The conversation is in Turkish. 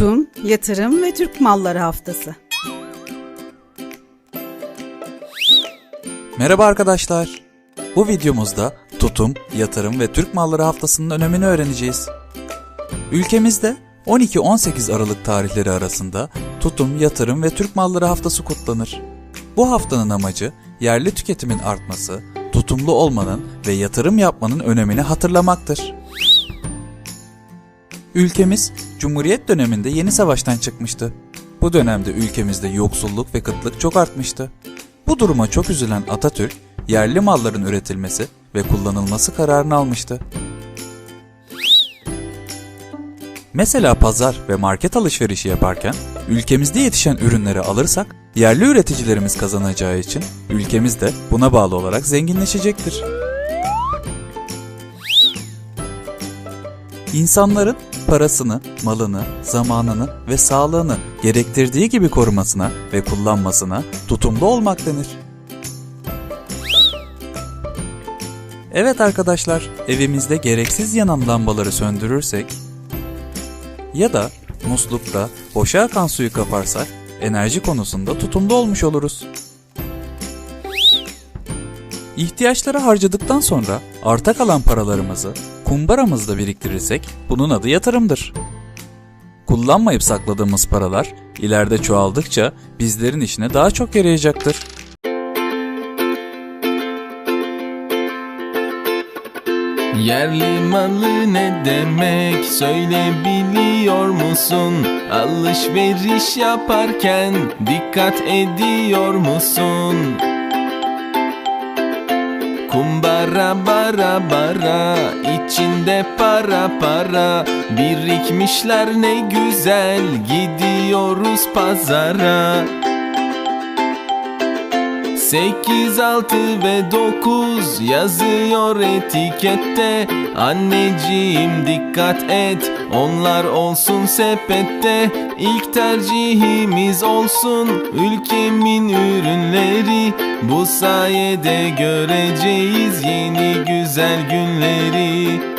Tutum, Yatırım ve Türk Malları Haftası. Merhaba arkadaşlar. Bu videomuzda tutum, yatırım ve Türk malları haftasının önemini öğreneceğiz. Ülkemizde 12-18 Aralık tarihleri arasında tutum, yatırım ve Türk malları haftası kutlanır. Bu haftanın amacı yerli tüketimin artması, tutumlu olmanın ve yatırım yapmanın önemini hatırlamaktır. Ülkemiz Cumhuriyet döneminde yeni savaştan çıkmıştı. Bu dönemde ülkemizde yoksulluk ve kıtlık çok artmıştı. Bu duruma çok üzülen Atatürk, yerli malların üretilmesi ve kullanılması kararını almıştı. Mesela pazar ve market alışverişi yaparken ülkemizde yetişen ürünleri alırsak yerli üreticilerimiz kazanacağı için ülkemiz de buna bağlı olarak zenginleşecektir. İnsanların parasını, malını, zamanını ve sağlığını gerektirdiği gibi korumasına ve kullanmasına tutumlu olmak denir. Evet arkadaşlar, evimizde gereksiz yanan lambaları söndürürsek ya da muslukta boşa akan suyu kaparsak enerji konusunda tutumlu olmuş oluruz. İhtiyaçları harcadıktan sonra arta kalan paralarımızı kumbaramızda biriktirirsek bunun adı yatırımdır. Kullanmayıp sakladığımız paralar ileride çoğaldıkça bizlerin işine daha çok yarayacaktır. Yerli malı ne demek söyle biliyor musun? Alışveriş yaparken dikkat ediyor musun? Kumbara bara bara içinde para para. Birikmişler ne güzel gidiyoruz pazara. 8, 6 ve 9 yazıyor etikette. Anneciğim dikkat et onlar olsun sepette. İlk tercihimiz olsun ülkemin ürünleri Bu sayede göreceğiz yeni güzel günleri